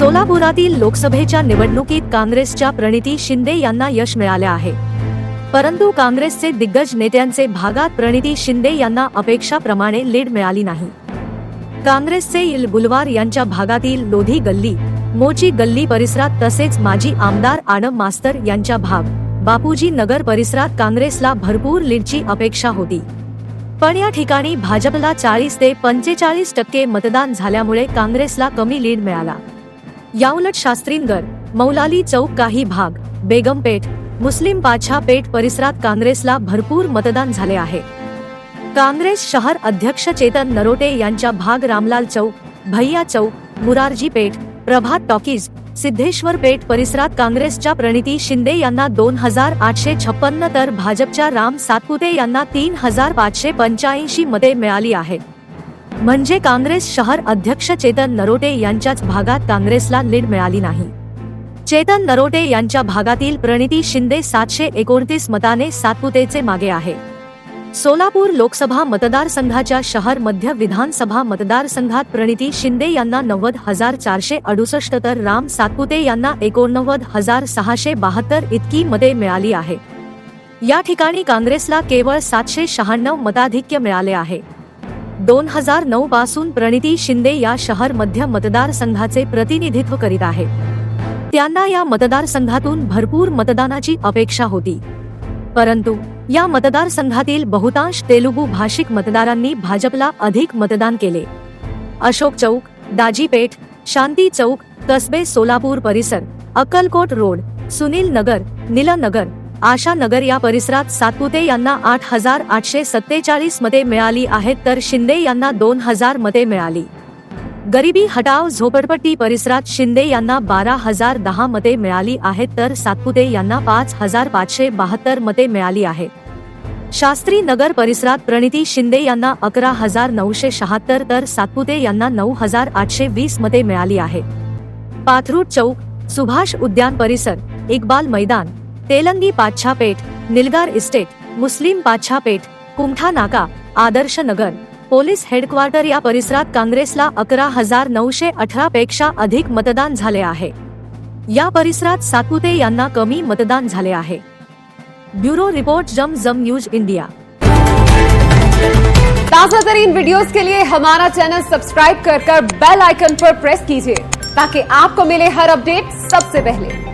सोलापुरातील लोकसभेच्या निवडणुकीत काँग्रेसच्या प्रणिती शिंदे यांना यश मिळाले आहे. परंतु काँग्रेसचे दिग्गज नेत्यांचे भागात प्रणिती शिंदे यांना अपेक्षाप्रमाणे लीड मिळाली नाही. काँग्रेसचे इल बुलवार यांच्या भागातील लोधी गल्ली मोची गल्ली परिसरात तसेच माजी आमदार आनम मास्तर यांच्या भाग बापूजी नगर परिसरात काँग्रेसला भरपूर लीडची अपेक्षा होती. पण या ठिकाणी भाजपला चाळीस ते पंचेचाळीस टक्के मतदान झाल्यामुळे काँग्रेसला कमी लीड मिळाला. याउलट शास्त्रीनगर मौलाली चौक काही भाग बेगमपेठ मुस्लिम पाछा पेठ परिसरात काँग्रेसला भरपूर मतदान झाले आहे. काँग्रेस शहर अध्यक्ष चेतन नरोटे यांच्या भाग रामलाल चौक भैया चौक मुरारजी पेठ प्रभात टॉकीज सिद्धेश्वर पेठ परिसरात काँग्रेसच्या प्रणिती शिंदे यांना दोन हजार आठशे छप्पन्न तर भाजपच्या राम सातपुते यांना तीन हजार पाचशे पंच्याऐंशी मते मिळाली आहेत. म्हणजे काँग्रेस शहर अध्यक्ष चेतन नरोटे यांच्याच भागात काँग्रेसला लीड मिळाली नाही. चेतन नरोटे यांच्या भागातील प्रणिती शिंदे सातशे एकोणतीस मताने सातपुतेचे मागे आहे. सोलापूर लोकसभा मतदारसंघाच्या शहर मध्य विधानसभा मतदारसंघात प्रणिती शिंदे यांना नव्वद हजार चारशे अडुसष्ट तर राम सातपुते यांना एकोणनव्वद हजार सहाशे बहात्तर इतकी मते मिळाली आहे. या ठिकाणी काँग्रेसला केवळ सातशे शहाण्णव मताधिक्य मिळाले आहे. दोन हजार नऊ पासून प्रणिती शिंदे या शहर मध्य मतदारसंघाचे प्रतिनिधित्व करीत आहे. त्यांना या मतदारसंघातून भरपूर मतदानाची अपेक्षा होती. परंतु या मतदारसंघातील बहुतांश तेलुगू भाषिक मतदारांनी भाजपला अधिक मतदान केले. अशोक चौक दाजीपेठ शांती चौक कसबे सोलापूर परिसर अक्कलकोट रोड सुनील नगर नीलनगर आशा नगर या परिसरात सातपुते यांना आठ हजार आठशे सत्तेचाळीस मते मिळाली आहेत तर शिंदे यांना दोन हजार मते मिळाली. गरिबी हटाव झोपडपट्टी परिसरात शिंदे यांना बारा हजार दहा मते मिळाली आहेत तर सातपुते यांना पाच हजार पाचशे बहात्तर मते मिळाली आहेत शास्त्री नगर परिसरात प्रणिती शिंदे यांना अकरा हजार नऊशे शहात्तर तर सातपुते यांना नऊ हजार आठशे वीस मते मिळाली आहे. पाथरूट चौक सुभाष उद्यान परिसर इक्बाल मैदान. तेलंगी पाच्छापेठ निलगार इस्टेट मुस्लिम पाच्छापेठ कुमठा नाका आदर्श नगर. पोलीस हेडक्वार्टर या परिसरात काँग्रेसला अकरा हजार नऊशे अठरा पेक्षा अधिक मतदान झाले आहे. या परिसरात सातपुते यांना कमी मतदान झाले आहे. ब्युरो रिपोर्ट जम जम न्यूज इंडिया. ताजा तरीन वीडियोस के लिए हमारा चैनल सब्सक्राइब कर कर बेल आइकन पर प्रेस कीजिए ताकि आपको मिले हर अपडेट सबसे पहले।